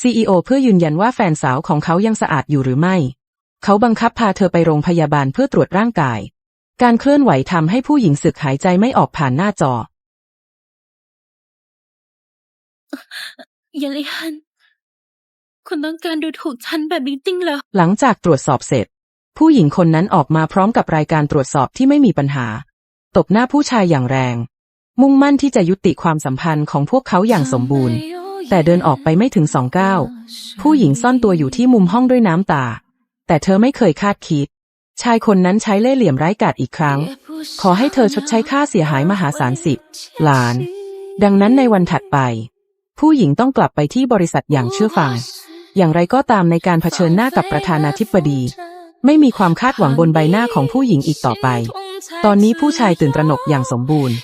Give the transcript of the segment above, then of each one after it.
CEO เพื่อยืนยันว่าแฟนสาวของเขายังสะอาดอยู่หรือไม่ เขาบังคับพาเธอไปโรงพยาบาลเพื่อตรวจร่างกาย การเคลื่อนไหวทำให้ผู้หญิงสึกหายใจไม่ออกผ่านหน้าจอเยลิฮัน คุณต้องการดูถูกฉันแบบนี้จริงเหรอ หลังจากตรวจสอบเสร็จ ผู้หญิงคนนั้นออกมาพร้อมกับรายการตรวจสอบที่ไม่มีปัญหา ตบหน้าผู้ชายอย่างแรง มุ่งมั่นที่จะยุติความสัมพันธ์ของพวกเขาอย่างสมบูรณ์ แต่เดินออกไปไม่ถึงสองก้าวผู้หญิงซ่อนตัวอยู่ที่มุมห้องด้วยน้ำตา แต่เธอไม่เคยคาดคิด ชายคนนั้นใช้เล่ห์เหลี่ยมร้ายกาจอีกครั้ง ขอให้เธอชดใช้ค่าเสียหายมหาศาลสิบล้าน ดังนั้นในวันถัดไป ผู้หญิงต้องกลับไปที่บริษัทอย่างเชื่อฟัง อย่างไรก็ตามในการเผชิญหน้ากับประธานาธิบดี ไม่มีความคาดหวังบนใบหน้าของผู้หญิงอีกต่อไป ตอนนี้ผู้ชายตื่นตระหนกอย่างสมบูรณ์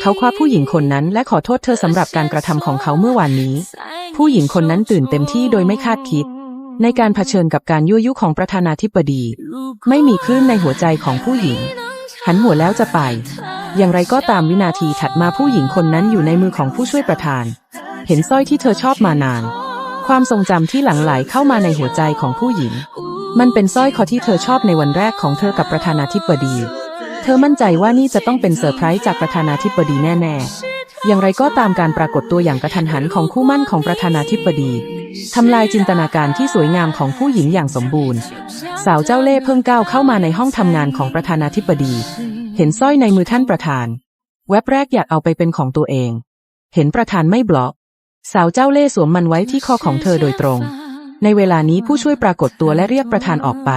เขาคว้าผู้หญิงคนนั้นและขอโทษเธอสำหรับการกระทำของเขาเมื่อวานนี้ ผู้หญิงคนนั้นตื่นเต็มที่โดยไม่คาดคิด ในการเผชิญกับการยั่วยุของประธานาธิบดี ไม่มีคลื่นในหัวใจของผู้หญิง หันหัวแล้วจะไป อย่างไรก็ตามวินาทีถัดมาผู้หญิงคนนั้นอยู่ในมือของผู้ช่วยประธาน เห็นสร้อยที่เธอชอบมานาน ความทรงจำที่หลั่งไหลเข้ามาในหัวใจของผู้หญิง มันเป็นสร้อยคอที่เธอชอบในวันแรกของเธอกับประธานาธิบดี เธอมั่นใจว่านี่จะต้องเป็นเซอร์ไพรส์จากประธานาธิบดีแน่ ๆ อย่างไรก็ตามการปรากฏตัวอย่างกระทันหันของคู่มั่นของประธานาธิบดีทำลายจินตนาการที่สวยงามของผู้หญิงอย่างสมบูรณ์ สาวเจ้าเล่ห์เพิ่งก้าวเข้ามาในห้องทำงานของประธานาธิบดี เห็นสร้อยในมือท่านประธาน แวบแรกอยากเอาไปเป็นของตัวเอง เห็นประธานไม่บล็อก สาวเจ้าเล่ห์สวมมันไว้ที่คอของเธอโดยตรง ในเวลานี้ผู้ช่วยปรากฏตัวและเรียกประธานออกไป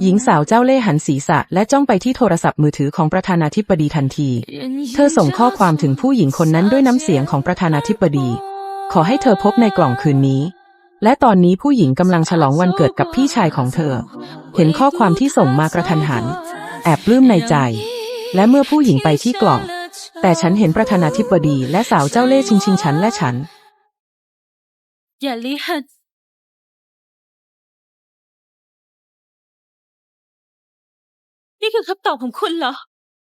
หญิงสาวเจ้าเล่ห์หันศีรษะและจ้องไปที่โทรศัพท์มือถือของประธานาธิบดีทันที เธอส่งข้อความถึงผู้หญิงคนนั้นด้วยน้ำเสียงของประธานาธิบดี ขอให้เธอพบในกล่องคืนนี้ และตอนนี้ผู้หญิงกำลังฉลองวันเกิดกับพี่ชายของเธอ เห็นข้อความที่ส่งมากระทันหัน แอบปลื้มในใจ และเมื่อผู้หญิงไปที่กล่อง แต่ฉันเห็นประธานาธิบดีและสาวเจ้าเล่ห์ชิงชิงฉันและฉันเยลิฮัน นี่คือคำตอบของคุณเหรอ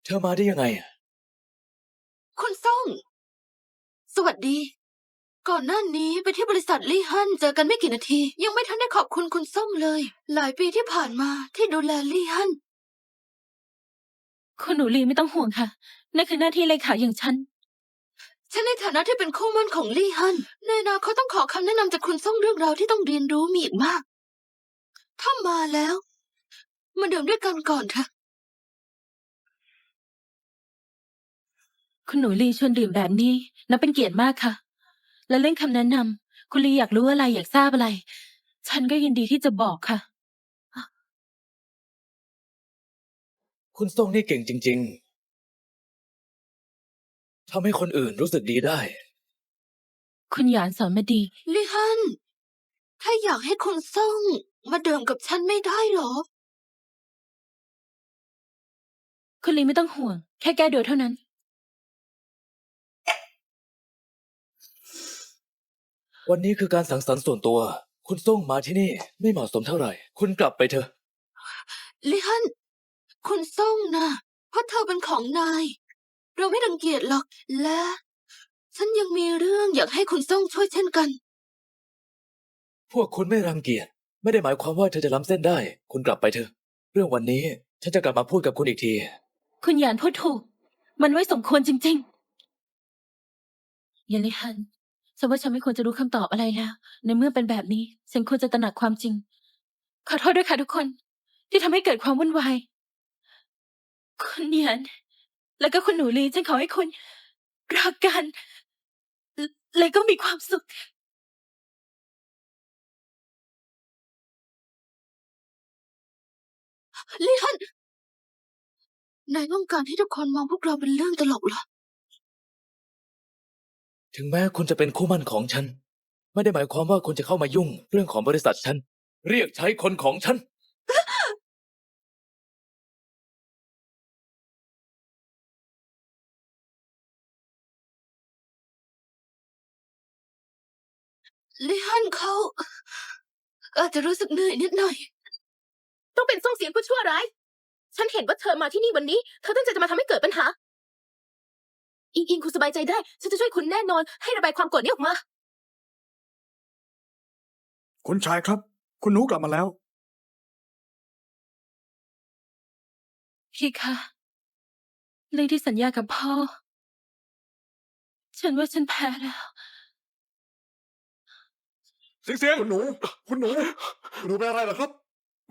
เธอมาได้ยังไงอะคุณซ่ง สวัสดี ก่อนหน้านี้ไปที่บริษัทลี่ฮั่นเจอกันไม่กี่นาที ยังไม่ทันได้ขอบคุณคุณซ่งเลย หลายปีที่ผ่านมาที่ดูแลลี่ฮั่นคุณหนูลีไม่ต้องห่วงค่ะ นั่นคือหน้าที่เลขาอย่างฉัน ฉันในฐานะที่เป็นคู่มั่นของลี่ฮั่นในอนาคตต้องขอคำแนะนำจากคุณซ่งเรื่องราวที่ต้องเรียนรู้มีอีกมาก ถ้ามาแล้ว มาดื่มด้วยกันก่อนเถอะ คุณหนูลีชวนดื่มแบบนี้นับเป็นเกียรติมากค่ะ และเรื่องคำแนะนำคุณลีอยากรู้อะไรอยากทราบอะไร ฉันก็ยินดีที่จะบอกค่ะ คุณส่งนี่เก่งจริง ๆทำให้คนอื่นรู้สึกดีได้ คุณหยานสอนมาดีลี่ฮั่นถ้าอยากให้คุณซ่งมาดื่มกับฉันไม่ได้เหรอ คุณลีไม่ต้องห่วง แค่แก้เดือเท่านั้น วันนี้คือการสังสรรค์ส่วนตัว คุณส่งมาที่นี่ไม่เหมาะสมเท่าไหร่ คุณกลับไปเถอะลิฮันคุณส่งนะเพราะเธอเป็นของนาย เราไม่รังเกียจหรอก และ ฉันยังมีเรื่องอยากให้คุณส่งช่วยเช่นกัน พวกคุณไม่รังเกียจ ไม่ได้หมายความว่าเธอจะล้ำเส้นได้ คุณกลับไปเถอะ เรื่องวันนี้ฉันจะกลับมาพูดกับคุณอีกที คุณหยานพูดถูก มันไม่สมควรจริงๆยันลิฮัน ฉันว่าฉันไม่ควรจะรู้คำตอบอะไรแล้ว ในเมื่อเป็นแบบนี้ ฉันควรจะตระหนักความจริง ขอโทษด้วยค่ะทุกคน ที่ทำให้เกิดความวุ่นวาย คุณหยานแล้วก็คุณหนูลีฉันขอให้คุณรักกันและและก็มีความสุขลิฮันนายต้องการให้ทุกคนมองพวกเราเป็นเรื่องตลกเหรอ ถึงแม้คุณจะเป็นคู่มั่นของฉัน ไม่ได้หมายความว่าคุณจะเข้ามายุ่งเรื่องของบริษัทฉัน เรียกใช้คนของฉัน ลิฮันเขาอาจจะรู้สึกเหนื่อยนิดหน่อย ต้องเป็นส่งเสียงผู้ชั่วร้าย ฉันเห็นว่าเธอมาที่นี่วันนี้ เธอตั้งใจจะมาทำให้เกิดปัญหา อิงอิงคุณสบายใจได้ ฉันจะช่วยคุณแน่นอน ให้ระบายความโกรธนี้ออกมา คุณชายครับ คุณหนูกลับมาแล้ว พี่คะเรื่องที่สัญญากับพ่อ ฉันว่าฉันแพ้แล้ว เสียงเสียงคุณหนู คุณหนู คุณหนูเป็นอะไรเหรอครับ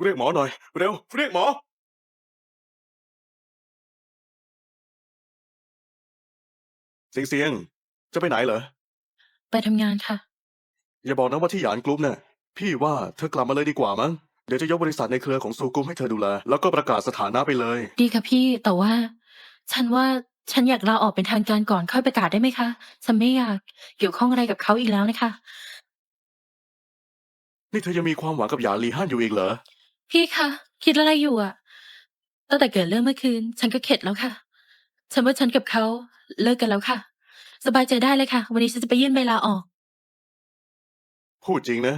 เรียกหมอหน่อย เร็ว เรียกหมอ เสียงเสียงจะไปไหนเหรอ ไปทำงานค่ะ อย่าบอกนะว่าที่หยานกรุ๊ปเนี่ยพี่ว่าเธอกลับมาเลยดีกว่ามั้ง เดี๋ยวจะยกบริษัทในเครือของซูกรุ๊ปให้เธอดูแล แล้วก็ประกาศสถานะไปเลย ดีค่ะพี่แต่ว่า ฉันว่าฉันอยากลาออกเป็นทางการก่อนค่อยประกาศได้ไหมคะฉันไม่อยากเกี่ยวข้องอะไรกับเขาอีกแล้วนะคะ นี่เธอยังมีความหวังกับหยานลีฮั่นอยู่อีกเหรอ พี่คะคิดอะไรอยู่อะตั้งแต่เกิดเรื่องเมื่อคืน ฉันก็เข็ดแล้วค่ะ ฉันว่าฉันกับเขาเลิกกันแล้วค่ะ สบายใจได้เลยค่ะ วันนี้ฉันจะไปยื่นใบลาออก พูดจริงนะ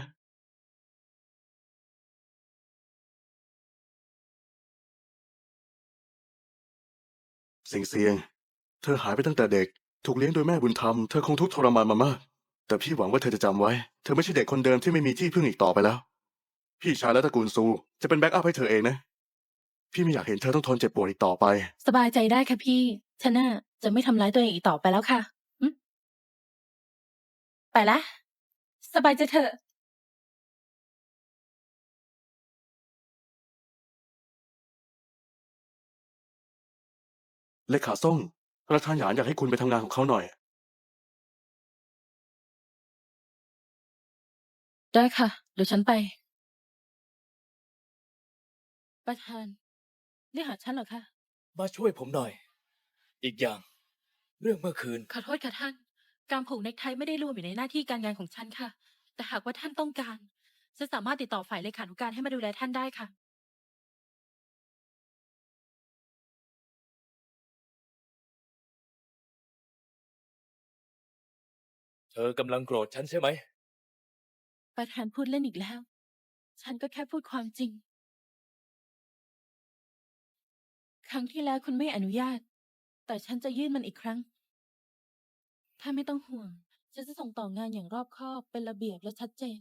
เสียงเสียง เธอหายไปตั้งแต่เด็ก ถูกเลี้ยงโดยแม่บุญธรรม เธอคงทุกข์ทรมานมามาก แต่พี่หวังว่าเธอจะจำไว้ เธอไม่ใช่เด็กคนเดิมที่ไม่มีที่พึ่งอีกต่อไปแล้ว พี่ชายและตระกูลซู จะเป็นแบ็กอัพให้เธอเองนะ พี่ไม่อยากเห็นเธอต้องทนเจ็บปวดอีกต่อไป สบายใจได้ค่ะพี่ ฉันน่ะจะไม่ทำร้ายตัวเองอีกต่อไปแล้วค่ะอืมไปละ สบายใจเถอะ เลขาส่งประธานหยานอยากให้คุณไปทำงานของเขาหน่อย ได้ค่ะ เดี๋ยวฉันไป ประธาน เรียกหาฉันเหรอคะ มาช่วยผมหน่อย อีกอย่าง เรื่องเมื่อคืน ขอโทษค่ะท่าน การผูกเนคไทไม่ได้รวมอยู่ในหน้าที่การงานของฉันค่ะ แต่หากว่าท่านต้องการฉันสามารถติดต่อฝ่ายเลขานุการให้มาดูแลท่านได้ค่ะ เธอกำลังโกรธฉันใช่ไหม ประธานพูดเล่นอีกแล้ว ฉันก็แค่พูดความจริง ครั้งที่แล้วคุณไม่อนุญาต แต่ฉันจะยื่นมันอีกครั้ง ถ้าไม่ต้องห่วง ฉันจะส่งต่องานอย่างรอบคอบ เป็นระเบียบและชัดเจน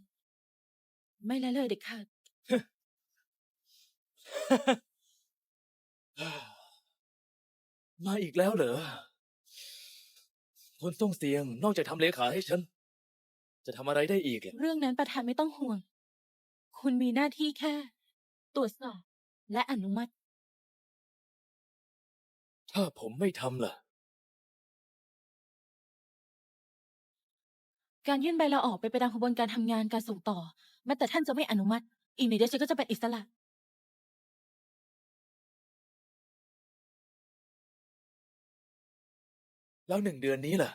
ไม่ละเลยเด็ดขาดมาอีกแล้วเหรอคุณส่งเสียง นอกจากทำเลขาให้ฉัน จะทำอะไรได้อีกอะเรื่องนั้นประธานไม่ต้องห่วง คุณมีหน้าที่แค่ ตรวจสอบและอนุมัติ ถ้าผมไม่ทำล่ะ การยื่นใบลาออกไปนไปตามกระบวนการทำงานการส่งต่อ แม้แต่ท่านจะไม่อนุมัติ อีกหนึ่งเดือนฉันก็จะเป็นอิสระ แล้วหนึ่งเดือนนี้ล่ะ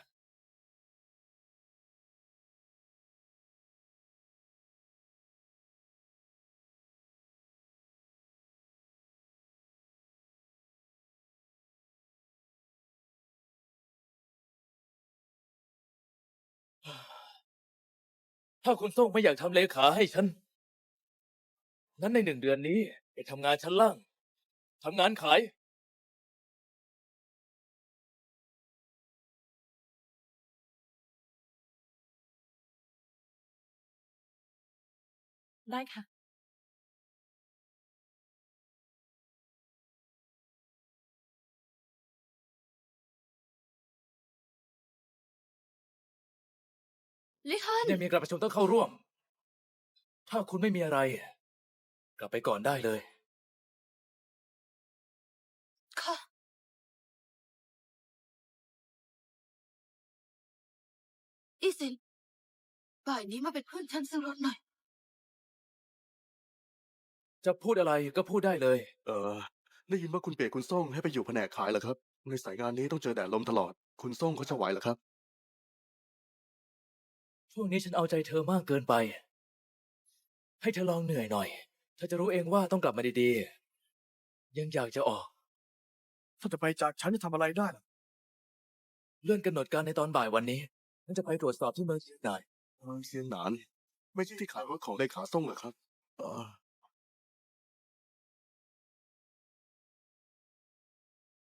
ถ้าคุณส่งไม่อยากทำเลขาให้ฉัน นั้นในหนึ่งเดือนนี้ไปทำงานชั้นล่างทำงานขาย ได้ค่ะ ลิฮันยังมีการประชุมต้องเข้าร่วม ถ้าคุณไม่มีอะไร กลับไปก่อนได้เลย ค่ะ อีสินบ่ายนี้มาเป็นเพื่อนฉันซื้อรถหน่อย จะพูดอะไรก็พูดได้เลย เออ ได้ยินว่าคุณเปียกคุณส่งให้ไปอยู่แผนกขายเหรอครับ ในสายงานนี้ต้องเจอแดดลมตลอด คุณส่งเขาจะไหวเหรอครับ ช่วงนี้ฉันเอาใจเธอมากเกินไป ให้เธอลองเหนื่อยหน่อย เธอจะรู้เองว่าต้องกลับมาดีๆ ยังอยากจะออก ถ้าจะไปจากฉันจะทำอะไรได้ล่ะเลื่อนกำหนดการในตอนบ่ายวันนี้ฉันจะไปตรวจสอบที่เมืองเชียงรายเมืองเซียนหนาน ไม่ใช่ที่ขายรถของเลขาส่งเหรอครับเออ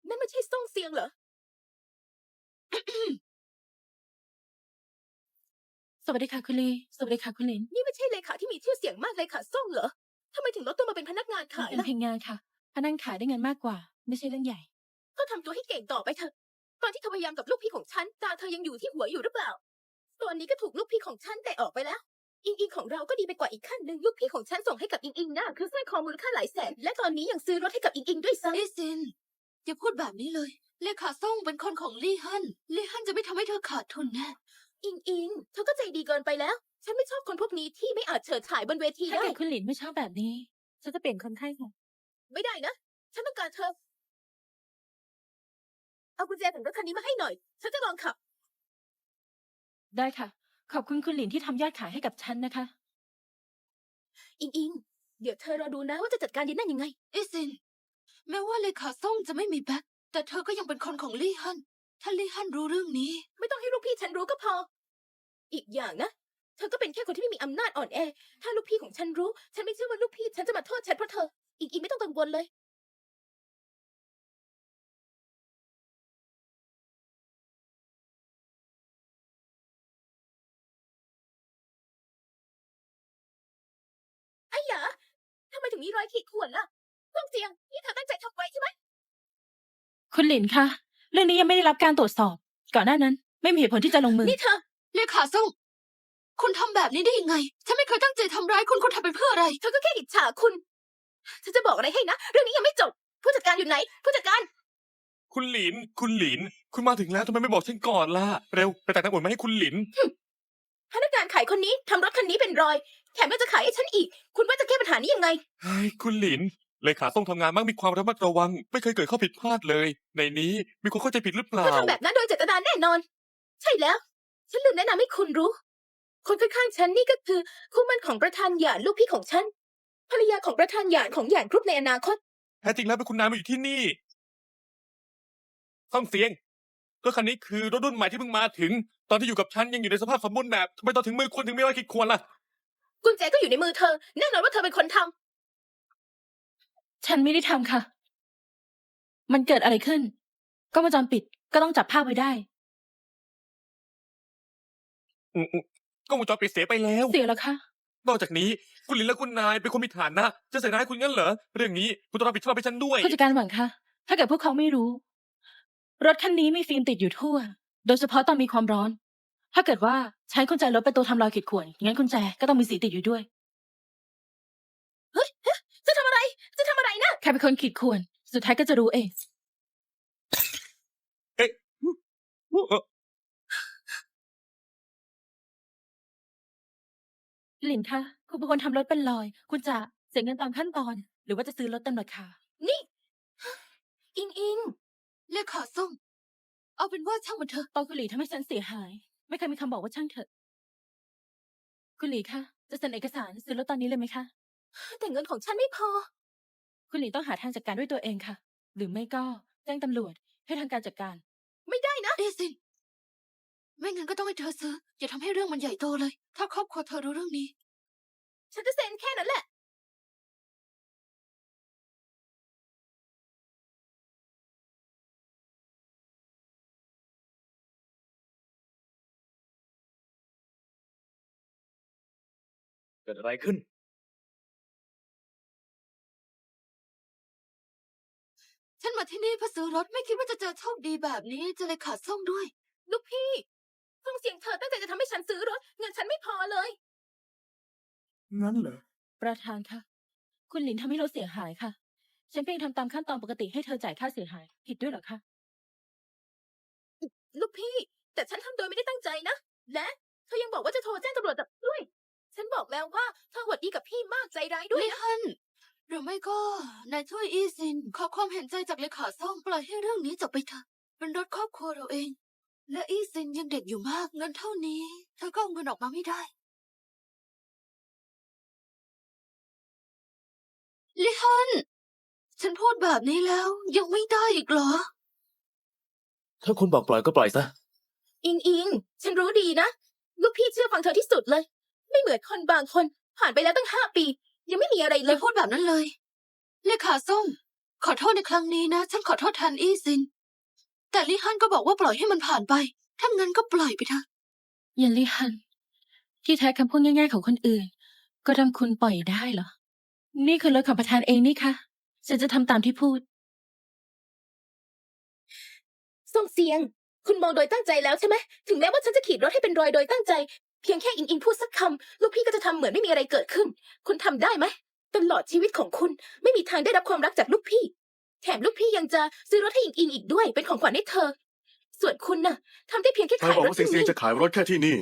นั่นไม่ใช่ส่งเสียงเหรอ สวัสดีค่ะคุณลี สวัสดีค่ะคุณหลินนี่ไม่ใช่เลขาที่มีชื่อเสียงมากเลยค่ะส่งเหรอทำไมถึงลดตัวมาเป็นพนักงานมันขายเป็นล่ะเพียงงานค่ะพนักงานขายได้เงินมากกว่า ไม่ใช่เรื่องใหญ่ ก็ทำตัวให้เก่งต่อไปเถอะตอนที่เธอพยายามกับลูกพี่ของฉันตาเธอยังอยู่ที่หัวอยู่หรือเปล่า ตอนนี้ก็ถูกลูกพี่ของฉันแต่ออกไปแล้ว อิงอิงของเราก็ดีไปกว่าอีกขั้นหนึ่งลูกพี่ของฉันส่งให้กับอิงอิงนะคือสร้อยคอมูลค่าหลายแสนและตอนนี้ยังซื้อรถให้กับอิงอิงด้วยซ้ำอีซินอย่าพูดแบบนี้เลย เลขาส่งเป็นคนของลี่ฮันลี่ฮันจะไม่ทำให้เธอขาดทุนแน่ อิงอิงเธอก็ใจดีเกินไปแล้ว ฉันไม่ชอบคนพวกนี้ที่ไม่อาจเฉิดฉายบนเวทีถ้าได้ เกิดคุณหลินไม่ชอบแบบนี้ ฉันจะเปลี่ยนคนไข้ค่ะ ไม่ได้นะ ฉันต้องการเธอ เอากุญแจของรถคันนี้มาให้หน่อย ฉันจะลองขับ ได้ค่ะ ขอบคุณคุณหลินที่ทำยอดขายให้กับฉันนะคะ อิงอิง เดี๋ยวเธอรอดูนะว่าจะจัดการยันนั่นยังไงอีซิน แม้ว่าเลขาส่งจะไม่มีแบ็คแต่เธอก็ยังเป็นคนของลี่ฮัน ถ้าลี่ฮันรู้เรื่องนี้ ไม่ต้องให้ลูกพี่ฉันรู้ก็พอ อีกอย่างนะ เธอก็เป็นแค่คนที่ไม่มีอำนาจอ่อนแอ ถ้าลูกพี่ของฉันรู้ ฉันไม่เชื่อว่าลูกพี่ฉันจะมาโทษฉันเพราะเธอ อีกอีกไม่ต้องกังวลเลย ไอ้หยาทำไมถึงมีรอยขีดข่วนล่ะต้องเสียง นี่เธอตั้งใจทำไว้ใช่ไหมคุณหลินคะ เรื่องนี้ยังไม่ได้รับการตรวจสอบ ก่อนหน้านั้น ไม่มีเหตุผลที่จะลงมือ นี่เธอเลขาส่งคุณทำแบบนี้ได้ยังไง ฉันไม่เคยตั้งใจทำร้ายคุณ คุณทำไปเพื่ออะไร เธอก็แค่อิจฉาคุณ ฉันจะบอกอะไรให้นะ เรื่องนี้ยังไม่จบ ผู้จัดการอยู่ไหน ผู้จัดการ คุณหลิน คุณหลิน คุณมาถึงแล้วทำไมไม่บอกฉันก่อนล่ะ เร็วไปตักน้ำอุ่นมาให้คุณหลิน พนักงานขายคนนี้ทำรถคันนี้เป็นรอย แถมยังจะขายให้ฉันอีก คุณว่าจะแก้ปัญหานี้ยังไง เฮ้ย คุณหลิน เลขาต้องทำงานมักมีความระมัดระวัง ไม่เคยเกิดข้อผิดพลาดเลย ในนี้มีคนเข้าใจผิดหรือเปล่าเธอทำแบบนั้นโดยเจตนาแน่นอน ใช่แล้ว ฉันลืมแนะนำให้คุณรู้ คนข้างๆฉันนี่ก็คือคู่หมั่นของประธานหยานลูกพี่ของฉัน ภรรยาของประธานหยานของหยานกรุ๊ปในอนาคต แท้จริงแล้วเป็นคุณนายมาอยู่ที่นี่ต้องเสียงรถคันนี้คือรถรุ่นใหม่ที่เพิ่งมาถึง ตอนที่อยู่กับฉันยังอยู่ในสภาพสมบูรณ์แบบทำไมตอนถึงมือคุณถึงไม่รอยขีดข่วนล่ะ กุญแจก็อยู่ในมือเธอ แน่นอนว่าเธอเป็นคนทำ ฉันไม่ได้ทำค่ะ มันเกิดอะไรขึ้น ก็มาจรปิดก็ต้องจับภาพไว้ได้ อืมๆก็วงจรปิดเสียไปแล้ว เสียแล้วค่ะนอกจากนี้ คุณหลินและคุณนายเป็นคนมีฐานะ จะใส่ร้ายคุณงั้นเหรอ เรื่องนี้คุณต้องรับผิดชอบให้ฉันด้วย ผู้จัดการหวังคะถ้าเกิดพวกเขาไม่รู้ รถคันนี้มีฟิล์มติดอยู่ทั่ว โดยเฉพาะตอนมีความร้อน ถ้าเกิดว่าใช้กุญแจรถเป็นตัวทำรอยขีดข่วนงั้นกุญแจก็ต้องมีสีติดอยู่ด้วย จะทำอะไร จะทำอะไรนะใครเป็นคนขีดข่วน สุดท้ายก็จะรู้เองเอ๊ะเอ่อหลินคะคุณเป็นคนทำรถเป็นรอย คุณจะเสียเงินตามขั้นตอน หรือว่าจะซื้อรถเต็มราคา นี่ อิงอิงเลขาส่ง เอาเป็นว่าช่างมันเถอะตอนคุณหลีทำให้ฉันเสียหาย ไม่เคยมีคำบอกว่าช่างเถอะ คุณหลีคะ จะเซ็นเอกสารซื้อรถตอนนี้เลยไหมคะ แต่เงินของฉันไม่พอ คุณหลีต้องหาทางจัดการด้วยตัวเองค่ะ หรือไม่ก็แจ้งตำรวจให้ทางการจัดการ ไม่ได้นะอีซิน ไม่งั้นก็ต้องให้เธอซื้อ อย่าทำให้เรื่องมันใหญ่โตเลย ถ้าครอบครัวเธอรู้เรื่องนี้ ฉันจะเซ็นแค่นั้นแหละ เกิดอะไรขึ้น ฉันมาที่นี่เพื่อซื้อรถไม่คิดว่าจะเจอโชคดีแบบนี้จะเลยขาดส่งด้วย ลูกพี่ฟังเสียงเธอตั้งใจจะทำให้ฉันซื้อรถ เงินฉันไม่พอเลย งั้นเหรอ ประธานคะคุณหลินทำให้รถเสียหายค่ะ ฉันเพียงทำตามขั้นตอนปกติให้เธอจ่ายค่าเสียหาย ผิดด้วยเหรอคะ ลูกพี่ แต่ฉันทำโดยไม่ได้ตั้งใจนะ และเธอยังบอกว่าจะโทรแจ้งตำรวจจับด้วย ฉันบอกแล้วว่าเธอหวดดีกับพี่มากใจร้ายด้วยลี่นะฮัน หรือไม่ก็นายช่วยอีซิน ขอความเห็นใจจากเลขาส่งปล่อยให้เรื่องนี้จบไปเถอะเป็นรถครอบครัวเราเอง และอีซินยังเด็กอยู่มากเงินเท่านี้ เธอก็เอาเงินออกมาไม่ได้ลิฮันฉันพูดแบบนี้แล้วยังไม่ได้อีกเหรอ ถ้าคุณบอกปล่อยก็ปล่อยซะ อิงอิง ฉันรู้ดีนะ ลูกพี่เชื่อฟังเธอที่สุดเลย ไม่เหมือนคนบางคนผ่านไปแล้วตั้งห้าปี ยังไม่มีอะไรเลเลยยพูดแบบนั้นเลยเลขาส่งขอโทษในครั้งนี้นะ ฉันขอโทษแทนอีซิน แต่ลิฮันก็บอกว่าปล่อยให้มันผ่านไป ถ้างั้นก็ปล่อยไปเถอะเยันลี่ฮัน ที่แท้คำพูดง่ายๆของคนอื่น ก็ทำคุณปล่อยได้เหรอ นี่คือรถของประธานเองนี่คะฉันจะทำตามที่พูด ส่งเสียง คุณมองโดยตั้งใจแล้วใช่ไหม ถึงแม้ว่าฉันจะขีดรถให้เป็นรอยโดยตั้งใจ เพียงแค่อิงอิงพูดสักคำลูกพี่ก็จะทำเหมือนไม่มีอะไรเกิดขึ้น คุณทำได้ไหมตลอดชีวิตของคุณไม่มีทางได้รับความรักจากลูกพี่ แถมลูกพี่ยังจะซื้อรถให้อิงอิงอีกด้วยเป็นของขวัญให้เธอ ส่วนคุณน่ะทำได้เพียงแค่ใครขายบอกรถว่าเซียงที่เซียงนี่จะขายรถแค่ที่นี่